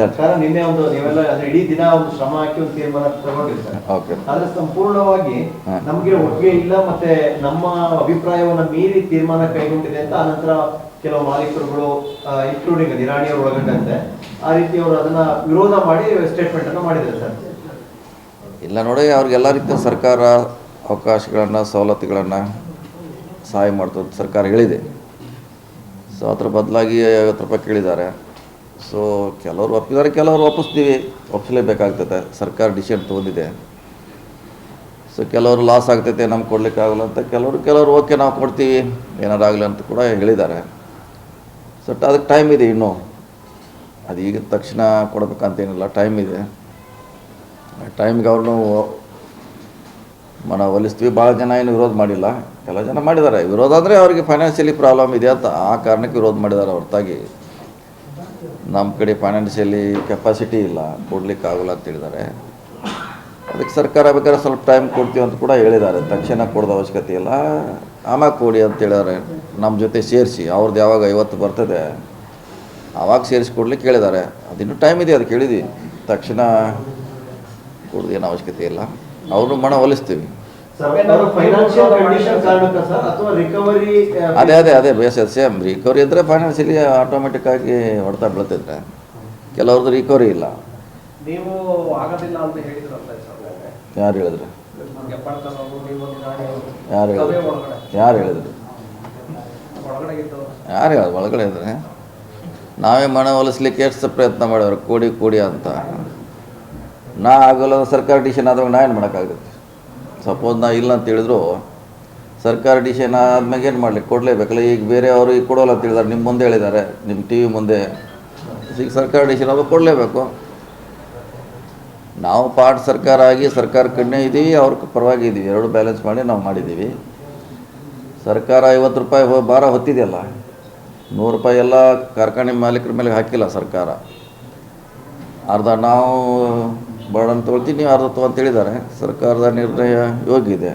ಸರ್ಕಾರ ನಿನ್ನೆ ಒಂದು ನೀವೆಲ್ಲ ಅಂದ್ರೆ ಇಡೀ ದಿನ ಒಂದು ಶ್ರಮ ಹಾಕಿ ಒಂದು ತೀರ್ಮಾನ ತಗೊಂಡಿರ್ತಾರೆ. ಓಕೆ ಆದ್ರೆ ಸಂಪೂರ್ಣವಾಗಿ. ನಮ್ಗೆ ಒಪ್ಪಿಗೆ ಇಲ್ಲ ಮತ್ತೆ ನಮ್ಮ ಅಭಿಪ್ರಾಯವನ್ನ ಮೀರಿ ತೀರ್ಮಾನ ಕೈಗೊಂಡಿದೆ ಅಂತ ಆನಂತರ ಕೆಲವು ಮಾಲೀಕರುಗಳು ಇನ್ಕ್ಲೂಡಿಂಗ್ ನಿರಾಣಿಯವರು ಒಳಗೊಂಡಂತೆ ಆ ರೀತಿ ಅವರು ಅದನ್ನ ವಿರೋಧ ಮಾಡಿ ಸ್ಟೇಟ್ಮೆಂಟ್ ಅನ್ನು ಮಾಡಿದ್ದಾರೆ ಸರ್. ಇಲ್ಲ ನೋಡಿ ಅವ್ರಿಗೆಲ್ಲ ರೀತಿಯ ಸರ್ಕಾರ ಅವಕಾಶಗಳನ್ನು ಸವಲತ್ತುಗಳನ್ನು ಸಹಾಯ ಮಾಡ್ತದೆ ಸರ್ಕಾರ ಹೇಳಿದೆ. ಸೊ ಅದ್ರ ಬದಲಾಗಿ ಐವತ್ತು ರೂಪಾಯಿ ಕೇಳಿದ್ದಾರೆ. ಸೊ ಕೆಲವರು ಒಪ್ಪಿದ್ದಾರೆ, ಕೆಲವರು ಒಪ್ಪಿಸ್ತೀವಿ. ಒಪ್ಪಿಸಲೇಬೇಕಾಗ್ತದೆ ಸರ್ಕಾರ ಡಿಸಿಷನ್ ತೊಗೊಂಡಿದೆ. ಸೊ ಕೆಲವರು ಲಾಸ್ ಆಗ್ತೈತೆ, ನಮ್ಗೆ ಕೊಡ್ಲಿಕ್ಕಾಗಲ್ಲ ಅಂತ ಕೆಲವರು ಕೆಲವರು ಓಕೆ ನಾವು ಕೊಡ್ತೀವಿ. ಏನಾರು ಆಗಲಿ ಅಂತ ಕೂಡ ಹೇಳಿದ್ದಾರೆ. ಸೊ ಅದಕ್ಕೆ ಟೈಮ್ ಇದೆ ಇನ್ನೂ. ಅದು ಈಗ ತಕ್ಷಣ ಕೊಡಬೇಕಂತೇನಿಲ್ಲ ಟೈಮ್ ಇದೆ. ಟೈಮ್ಗೆ ಅವ್ರನ್ನೂ ಮನ ಒಲಿಸ್ತೀವಿ. ಭಾಳ ಜನ ಏನು ವಿರೋಧ ಮಾಡಿಲ್ಲ. ಕೆಲವು ಜನ ಮಾಡಿದ್ದಾರೆ. ವಿರೋಧ ಅಂದರೆ ಅವರಿಗೆ ಫೈನಾನ್ಷಿಯಲಿ ಪ್ರಾಬ್ಲಮ್ ಇದೆ ಅಂತ ಆ ಕಾರಣಕ್ಕೆ ವಿರೋಧ ಮಾಡಿದ್ದಾರೆ ಹೊರತಾಗಿ. ನಮ್ಮ ಕಡೆ ಫೈನಾನ್ಷಿಯಲಿ ಕೆಪಾಸಿಟಿ ಇಲ್ಲ, ಕೊಡ್ಲಿಕ್ಕೆ ಆಗೋಲ್ಲ ಅಂತ ಹೇಳಿದ್ದಾರೆ. ಅದಕ್ಕೆ ಸರ್ಕಾರ ಬೇಕಾದ್ರೆ ಸ್ವಲ್ಪ ಟೈಮ್ ಕೊಡ್ತೀವಿ ಅಂತ ಕೂಡ ಹೇಳಿದ್ದಾರೆ. ತಕ್ಷಣ ಕೊಡೋದು ಅವಶ್ಯಕತೆ ಇಲ್ಲ. ಆಮ್ಯಾಗ ಕೊಡಿ ಅಂತ ಹೇಳಿದ್ದಾರೆ. ನಮ್ಮ ಜೊತೆ ಸೇರಿಸಿ ಅವ್ರದ್ದು ಯಾವಾಗ ಐವತ್ತು ಬರ್ತದೆ ಆವಾಗ ಸೇರಿಸಿ ಕೊಡ್ಲಿಕ್ಕೆ ಹೇಳಿದ್ದಾರೆ. ಅದಿನ್ನೂ ಟೈಮ್ ಇದೆ, ಅದಕ್ಕೆ ಹೇಳಿದ್ವಿ ತಕ್ಷಣ ಕೊಡೋದೇನು ಅವಶ್ಯಕತೆ ಇಲ್ಲ. ಅವರು ಮನ ಒಲಿಸ್ತೀವಿ ಅದೇ ಅದೇ ಅದೇ ಬೇಸ್ ಸೇಮ್ ರಿಕವರಿ ಇದ್ದರೆ ಫೈನಾನ್ಷಿಯಲಿ ಆಟೋಮೆಟಿಕ್ ಆಗಿ ಹೊಡ್ತಾ ಬೀಳ್ತಿದ್ರೆ ಕೆಲವ್ರದ್ದು ರಿಕವರಿ ಇಲ್ಲ. ನೀವು ಆಗೋದಿಲ್ಲ ಅಂತ ಹೇಳಿದ್ರಲ್ಲ ಸರ್ ಯಾರು ಹೇಳಿದ್ರು? ಯಾರು ಹೇಳಿದ್ರು? ಯಾರು ಹೇಳಿದ್ರು? ಯಾರು ಹೇಳ ಒಳಗಡೆ ಇದ್ರೆ? ನಾವೇ ಮನ ಹೊಲಿಸ್ಲಿಕ್ಕೆ ಎಷ್ಟು ಪ್ರಯತ್ನ ಮಾಡಿದ್ರು? ಕೂಡಿ ಕೂಡಿ ಅಂತ. ನಾ ಆಗಲ್ಲ ಸರ್ಕಾರ ಡಿಸಿಷನ್ ಆದಾಗ ನಾ ಏನು ಮಾಡೋಕ್ಕಾಗುತ್ತೆ? ಸಪೋಸ್ ನಾ ಇಲ್ಲ ಅಂತ ಹೇಳಿದ್ರು, ಸರ್ಕಾರ ಡಿಸಿಷನ್ ಆದ್ಮೇಲೆ ಏನು ಮಾಡ್ಲಿಕ್ಕೆ ಕೊಡಲೇಬೇಕಲ್ಲ ಈಗ ಬೇರೆ ಅವರು ಈಗ ಕೊಡೋಲ್ಲ ಅಂತ ಹೇಳಿದಾರೆ ನಿಮ್ಮ ಮುಂದೆ ಹೇಳಿದ್ದಾರೆ ನಿಮ್ಮ ಟಿ ವಿ ಮುಂದೆ. ಈಗ ಸರ್ಕಾರ ಡಿಸಿಷನ್ ಅವರು ಕೊಡಲೇಬೇಕು. ನಾವು ಪಾರ್ಟ್ ಸರ್ಕಾರ ಆಗಿ ಸರ್ಕಾರ ಕಣ್ಣೇ ಇದ್ದೀವಿ ಅವ್ರ ಪರವಾಗಿ ಇದ್ದೀವಿ ಎರಡು ಬ್ಯಾಲೆನ್ಸ್ ಮಾಡಿ ನಾವು ಮಾಡಿದ್ದೀವಿ ಸರ್ಕಾರ ಐವತ್ತು ರೂಪಾಯಿ ಹೋ, ಭಾರ ಹೊತ್ತಿದೆಯಲ್ಲ, ನೂರು ರೂಪಾಯಿ ಎಲ್ಲ ಕಾರ್ಖಾನೆ ಮಾಲೀಕರ ಮೇಲೆ ಹಾಕಿಲ್ಲ ಸರ್ಕಾರ. ಅರ್ಧ ನಾವು ಬರ್ಡನ್ ತೊಗೊಳ್ತೀನಿ ನೀವು ಅರ್ಧ ಅಂತ ಹೇಳಿದ್ದಾರೆ ಸರ್ಕಾರದ ನಿರ್ಣಯ ಯೋಗ್ಯ ಇದೆ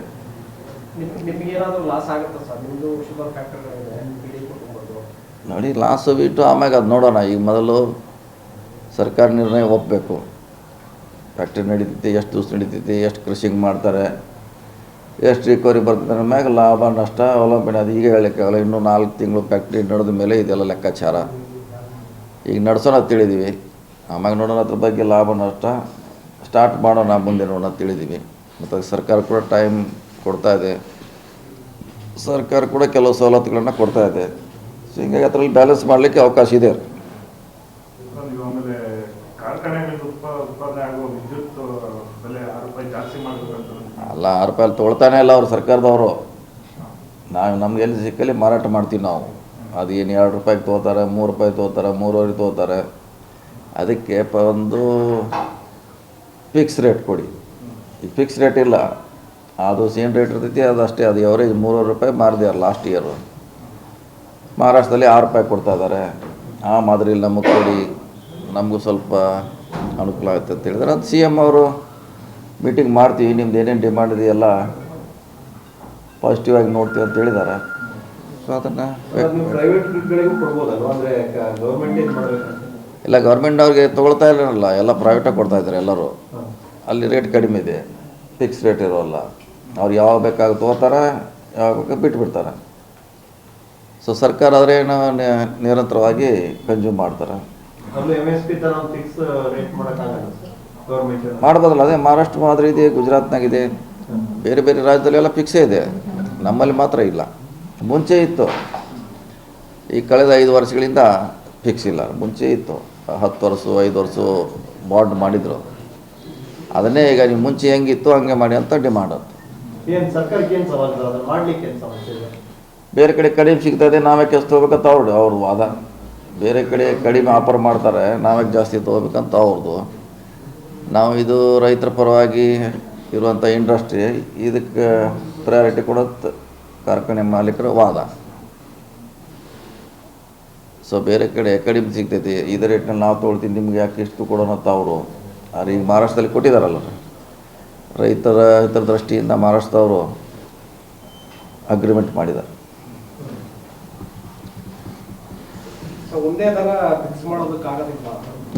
ನೋಡಿ ಲಾಸ್ ಬಿಟ್ಟು ಆಮ್ಯಾಗ ಅದು ನೋಡೋಣ. ಈಗ ಮೊದಲು ಸರ್ಕಾರ ನಿರ್ಣಯ ಒಪ್ಪಬೇಕು ಫ್ಯಾಕ್ಟ್ರಿ ನಡೀತೈತಿ ಎಷ್ಟು ದಿವಸ ನಡೀತೈತಿ ಎಷ್ಟು ಕೃಷಿಂಗ್ ಮಾಡ್ತಾರೆ ಎಷ್ಟು ರಿಕವರಿ ಬರ್ತದೆ ಮ್ಯಾಗ ಲಾಭ ನಷ್ಟ ಅವಲಂಬನೆ ಅದು ಈಗ ಹೇಳೋಕ್ಕಾಗಲ್ಲ ಇನ್ನೂ ನಾಲ್ಕು ತಿಂಗಳು ಫ್ಯಾಕ್ಟ್ರಿ ನಡೆದ ಮೇಲೆ ಇದೆಲ್ಲ ಲೆಕ್ಕಾಚಾರ. ಈಗ ನಡ್ಸೋಣ ಅಂತ ತಿಳಿದೀವಿ ಆಮ್ಯಾಗ ನೋಡೋಣ ಅದ್ರ ಬಗ್ಗೆ ಲಾಭ ನಷ್ಟ. ಸ್ಟಾರ್ಟ್ ಮಾಡೋಣ ಮುಂದೆ ನೋಡೋಣ ತಿಳಿದೀವಿ ಮತ್ತು ಸರ್ಕಾರ ಕೂಡ ಟೈಮ್ ಕೊಡ್ತಾ ಇದೆ. ಸರ್ಕಾರ ಕೂಡ ಕೆಲವು ಸವಲತ್ತುಗಳನ್ನು ಕೊಡ್ತಾ ಇದೆ. ಸೊ ಹಿಂಗಾಗಿ ಅದರಲ್ಲಿ ಬ್ಯಾಲೆನ್ಸ್ ಮಾಡಲಿಕ್ಕೆ ಅವಕಾಶ ಇದೆ. ಅಲ್ಲ ಆರು ರೂಪಾಯಿ ತೊಳ್ತಾನೆ ಇಲ್ಲ ಅವರು ಸರ್ಕಾರದವರು. ನಾವು ನಮ್ಗೆ ಎಲ್ಲಿ ಸಿಕ್ಕಲ್ಲಿ ಮಾರಾಟ ಮಾಡ್ತೀವಿ ನಾವು. ಅದು ಏನು ಎರಡು ರೂಪಾಯಿಗೆ ತೊಗೋತಾರೆ ಮೂರು ರೂಪಾಯಿ ತೊಗೋತಾರೆ ಮೂರುವರೆ ತೊಗೋತಾರೆ ಅದಕ್ಕೆ ಪ ಒಂದು ಫಿಕ್ಸ್ ರೇಟ್ ಕೊಡಿ. ಈ ಫಿಕ್ಸ್ ರೇಟ್ ಇಲ್ಲ. ಅದು ಸೇಮ್ ರೇಟ್ ಇರ್ತೈತಿ ಅದು ಅಷ್ಟೇ ಅದು ಎವರೇಜ್ ಮೂರುವರೆ ರೂಪಾಯಿ ಮಾರಿದ್ಯಾರ ಲಾಸ್ಟ್ ಇಯರು ಮಹಾರಾಷ್ಟ್ರದಲ್ಲಿ ಆರು ರೂಪಾಯಿ ಕೊಡ್ತಾ ಇದ್ದಾರೆ. ಆ ಮಾದರಿಲಿ ನಮಗೆ ಕೊಡಿ. ನಮಗೂ ಸ್ವಲ್ಪ ಅನುಕೂಲ ಆಗುತ್ತೆ ಅಂತ ಹೇಳಿದ್ರೆ ಅದು ಸಿ ಎಂ ಅವರು ಮೀಟಿಂಗ್ ಮಾಡ್ತೀವಿ ನಿಮ್ದು ಏನೇನು ಡಿಮ್ಯಾಂಡ್ ಇದೆಯಲ್ಲ ಪಾಸಿಟಿವ್ ಆಗಿ ನೋಡ್ತೀವಿ ಅಂತ ಹೇಳಿದ್ದಾರೆ. ಸೊ ಅದನ್ನು ಇಲ್ಲ ಗೌರ್ಮೆಂಟ್ ಅವ್ರಿಗೆ ತೊಗೊಳ್ತಾ ಇರಲ್ಲ ಎಲ್ಲ ಪ್ರೈವೇಟಾಗಿ ಕೊಡ್ತಾ ಇದ್ದಾರೆ ಎಲ್ಲರೂ. ಅಲ್ಲಿ ರೇಟ್ ಕಡಿಮೆ ಇದೆ ಫಿಕ್ಸ್ ರೇಟ್ ಇರೋಲ್ಲ. ಅವ್ರು ಯಾವಾಗ ಬೇಕಾಗ ತೊಗೋತಾರೆ ಯಾವಾಗ ಬೇಕಾಗ ಬಿಟ್ಬಿಡ್ತಾರೆ ಸೊ ಸರ್ಕಾರ ಆದರೆ ಏನು ನಿರಂತರವಾಗಿ ಕನ್ಸ್ಯೂಮ್ ಮಾಡ್ತಾರೆ. ಮಾಡ್ಬೋದಲ್ಲ ಅದೇ ಮಹಾರಾಷ್ಟ್ರ ಮಾದರಿ ಇದೆ ಗುಜರಾತ್ನಾಗಿದೆ ಬೇರೆ ಬೇರೆ ರಾಜ್ಯದಲ್ಲಿ ಎಲ್ಲ ಫಿಕ್ಸೇ ಇದೆ. ನಮ್ಮಲ್ಲಿ ಮಾತ್ರ ಇಲ್ಲ. ಮುಂಚೆ ಇತ್ತು. ಈ ಕಳೆದ ಐದು ವರ್ಷಗಳಿಂದ ಫಿಕ್ಸ್ ಇಲ್ಲ. ಮುಂಚೆ ಇತ್ತು. ಹತ್ತು ವರ್ಷ ಐದು ವರ್ಷ ಬಾಂಡ್ ಮಾಡಿದರು. ಅದನ್ನೇ ಈಗ ನೀವು ಮುಂಚೆ ಹೆಂಗಿತ್ತು ಹಂಗೆ ಮಾಡಿ ಅಂತ ಡಿಮಾಂಡ್ ಬೇರೆ ಕಡೆ ಕಡಿಮೆ ಸಿಗ್ತದೆ ನಾವೇ ಎಷ್ಟು ತೊಗೋಬೇಕಂತ ಅವ್ರದ್ದು ಅವ್ರ ವಾದ. ಬೇರೆ ಕಡೆ ಕಡಿಮೆ ಆಫರ್ ಮಾಡ್ತಾರೆ ನಾವೇ ಜಾಸ್ತಿ ತೊಗೋಬೇಕಂತ ಅವ್ರದ್ದು. ನಾವು ಇದು ರೈತರ ಪರವಾಗಿ ಇರುವಂಥ ಇಂಡಸ್ಟ್ರಿ ಇದಕ್ಕೆ ಪ್ರಯಾರಿಟಿ ಕೊಡೋದು ಕಾರ್ಖಾನೆ ಮಾಲೀಕರ ವಾದ. ಸೊ ಬೇರೆ ಕಡೆ ಕಡಿಮೆ ಸಿಗ್ತೈತಿ ಇದೇ ರೇಟ್ನಲ್ಲಿ ನಾವು ತೊಗೊಳ್ತೀನಿ ನಿಮ್ಗೆ ಯಾಕೆ ಇಷ್ಟು ಕೊಡೋಣ ಅಂತ ಅವರು. ಆದ್ರೆ ಈಗ ಮಹಾರಾಷ್ಟ್ರದಲ್ಲಿ ಕೊಟ್ಟಿದ್ದಾರಲ್ಲ ರೈತರ ಹಿತದೃಷ್ಟಿಯಿಂದ ಮಹಾರಾಷ್ಟ್ರದವರು ಅಗ್ರಿಮೆಂಟ್ ಮಾಡಿದ್ದಾರೆ.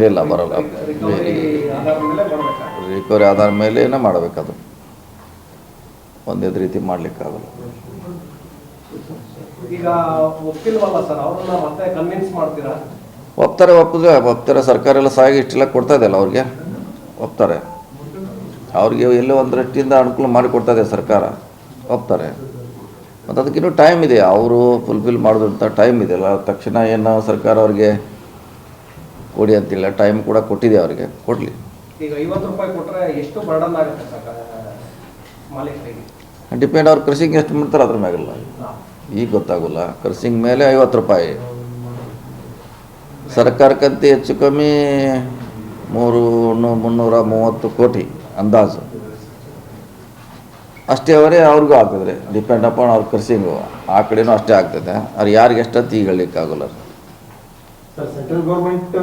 ಇಲ್ಲ ಬರಲ್ಲ. ರಿಕವರಿ ಆಧಾರ ಮೇಲೆ ಮಾಡಬೇಕದು. ಒಂದೇ ರೀತಿ ಮಾಡಲಿಕ್ಕಾಗಲ್ಲ. ಒಪ್ತಾರೆ ಒಪ್ಪಿದ್ರೆ ಒಪ್ತಾರೆ ಸರ್ಕಾರ ಎಲ್ಲ ಸಹಾಯ ಇಷ್ಟೆಲ್ಲ ಕೊಡ್ತಾ ಇದೆಯಲ್ಲ ಅವ್ರಿಗೆ? ಒಪ್ತಾರೆ. ಅವ್ರಿಗೆ ಎಲ್ಲೋ ಒಂದು ರಟ್ಟಿಯಿಂದ ಅನುಕೂಲ ಮಾಡಿಕೊಡ್ತಾ ಇದೆ ಸರ್ಕಾರ. ಒಪ್ತಾರೆ. ಮತ್ತು ಅದಕ್ಕಿನ್ನೂ ಟೈಮ್ ಇದೆ. ಅವರು ಫುಲ್ಫಿಲ್ ಮಾಡಿದಂಥ ಟೈಮ್ ಇದೆಯಲ್ಲ ತಕ್ಷಣ ಏನು ಸರ್ಕಾರ ಅವ್ರಿಗೆ ಕೊಡಿ ಅಂತಿಲ್ಲ. ಟೈಮ್ ಕೂಡ ಕೊಟ್ಟಿದೆ ಅವರಿಗೆ. ಕೊಡಲಿ. ಡಿಪೆಂಡ್ ಅವ್ರು ಕ್ರಸಿಂಗ್ ಎಷ್ಟು ಮಾಡ್ತಾರೆ ಅದ್ರ ಮ್ಯಾಗಲ್ಲ. ಈಗ ಗೊತ್ತಾಗೋಲ್ಲ. ಕೃಷಿಂಗ್ ಮೇಲೆ ಐವತ್ತು ರೂಪಾಯಿ. ಸರ್ಕಾರಕ್ಕಂತ ಹೆಚ್ಚು ಕಮ್ಮಿ ಮೂರು ಮುನ್ನೂರ ಮೂವತ್ತು ಕೋಟಿ ಅಂದಾಜು. ಅಷ್ಟೇ ಅವರೇ ಅವ್ರಿಗೂ ಆಗ್ತದ್ರೆ ಡಿಪೆಂಡ್ ಅಪಾನ್ ಅವ್ರ ಕೃಷಿಂಗು. ಆ ಕಡೆನೂ ಅಷ್ಟೇ ಆಗ್ತದೆ. ಅವ್ರು ಯಾರಿಗೆ ಎಷ್ಟಂತ ಈಗ ಹೇಳಲಿಕ್ಕಾಗಲ್ಲ ಸರ್ ಸೆಂಟ್ರಲ್ ಗೌರ್ಮೆಂಟ್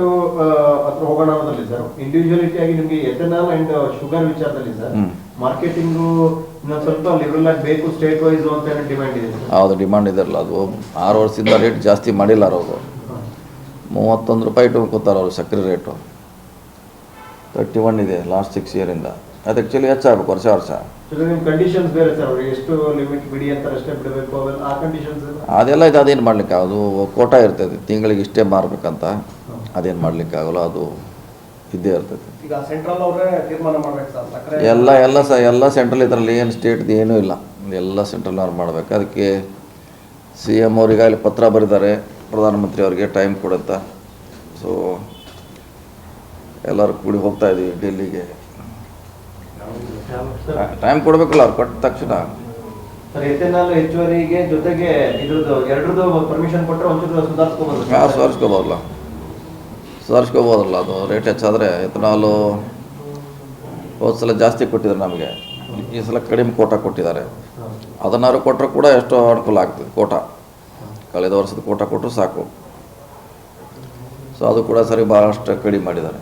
ಹತ್ರ ಹೋಗೋಣ ಅನ್ನೋದ್ರಲ್ಲಿ ಸರ್ ಇಂಡಿವಿಜುವಲಿಟಿ ಆಗಿ ನಿಮಗೆ ಎಥೆನಾಲ್ ಅಂಡ್ ಶುಗರ್ ವಿಚಾರದಲ್ಲಿ ಸರ್ ಹ್ಮ್. ಮಾರ್ಕೆಟಿಂಗು ಇನ್ನೊಂದು ಸ್ವಲ್ಪ ಲಿಬರಲ್ ಆಗಿ ಬೇಕು ಸ್ಟೇಟ್ ವೈಸ್ ಅಂತ ಏನೋ ಡಿಮ್ಯಾಂಡ್ ಇದೆ ಹೌದು ಡಿಮಾಂಡ್ ಇದೆಯಲ್ಲ ಅದು. ಆರು ವರ್ಷದಿಂದ ರೇಟ್ ಜಾಸ್ತಿ ಮಾಡಿಲ್ಲ ಅವರು. ಮೂವತ್ತೊಂದು ರೂಪಾಯಿ ಇಟ್ಕೊಂತಾರೆ ಅವರು ಸಕ್ಕರೆ ರೇಟು ತರ್ಟಿ ಒನ್ ಇದೆ ಲಾಸ್ಟ್ ಸಿಕ್ಸ್ ಇಯರಿಂದ ಅದು ಆ್ಯಕ್ಚುಲಿ ಹೆಚ್ಚಾಗಬೇಕು ವರ್ಷ ವರ್ಷ. ಸೊ ನಿಮ್ ಕಂಡೀಷನ್ಸ್ ಬೇರೆ ಸರ್ ಎಷ್ಟು ಲಿಮಿಟ್ ಬಿಡಿ ಅಂತಾರೆ ಅಷ್ಟೇ ಬಿಡಬೇಕು ಆ ಕಂಡೀಷನ್ಸ್ ಅದೆಲ್ಲ ಇದು ಅದೇನು ಮಾಡ್ಲಿಕ್ಕೆ ಅದು ಕೋಟ ಇರ್ತದೆ ತಿಂಗಳಿಗೆ ಇಷ್ಟೇ ಮಾರಬೇಕಂತ. ಅದೇನು ಮಾಡ್ಲಿಕ್ಕೆ ಆಗಲ್ಲ ಅದು ಇದ್ದೇ ಇರ್ತದೆ. ಈಗ ಸೆಂಟ್ರಲ್ ಅವರೇ ತೀರ್ಮಾನ ಮಾಡ್ಬೇಕು ಸರ್ ಸಕ್ಕರೆ ಎಲ್ಲ ಎಲ್ಲ ಸಹ ಎಲ್ಲ ಸೆಂಟ್ರಲ್ ಇದರಲ್ಲಿ ಏನು ಸ್ಟೇಟ್ದು ಏನೂ ಇಲ್ಲ. ಎಲ್ಲ ಸೆಂಟ್ರಲ್ ಅವ್ರು ಮಾಡಬೇಕು. ಅದಕ್ಕೆ ಸಿ ಎಂ ಅವ್ರಿಗಾಗಲಿ ಪತ್ರ ಬರೆದಿದ್ದಾರೆ ಪ್ರಧಾನಮಂತ್ರಿ ಅವರಿಗೆ ಟೈಮ್ ಕೊಡುತ್ತಾ ಸೊ ಎಲ್ಲರೂ ಕೂಡಿ ಹೋಗ್ತಾ ಇದ್ದೀವಿ ಡೆಲ್ಲಿಗೆ. ಟೈಮ್ ಕೊಡಬೇಕಲ್ಲ ಅವ್ರು ಕೊಟ್ಟ ತಕ್ಷಣ. ಹೆಚ್ಚುವರಿಗೆ ಜೊತೆಗೆ ಇದ್ರದ್ದು ಎರಡರದ್ದು ಪರ್ಮಿಷನ್ ಕೊಟ್ಟರೆ ಒಂಚೂರು ಸುಧಾರಿಸ್ಕೋಬಹುದು ಹಾಂ ಸುಧಾರಿಸ್ಕೋಬೋದಲ್ಲ. ಸುಧಾರಿಸ್ಕೋಬೋದಲ್ಲ ಅದು ರೇಟ್ ಹೆಚ್ಚಾದರೆ ಎಥನಾಲು ಹೋದ ಸಲ ಜಾಸ್ತಿ ಕೊಟ್ಟಿದ್ದಾರೆ ನಮಗೆ. ಈ ಸಲ ಕಡಿಮೆ ಕೋಟ ಕೊಟ್ಟಿದ್ದಾರೆ. ಅದನ್ನಾರು ಕೊಟ್ಟರು ಕೂಡ ಎಷ್ಟೋ ಅನುಕೂಲ ಆಗ್ತದೆ ಕೋಟ. ಕಳೆದ ವರ್ಷದ ಕೋಟ ಕೊಟ್ಟರು ಸಾಕು. ಸೊ ಅದು ಕೂಡ ಸರಿ ಭಾಳಷ್ಟು ಕಡಿಮೆ ಮಾಡಿದ್ದಾರೆ.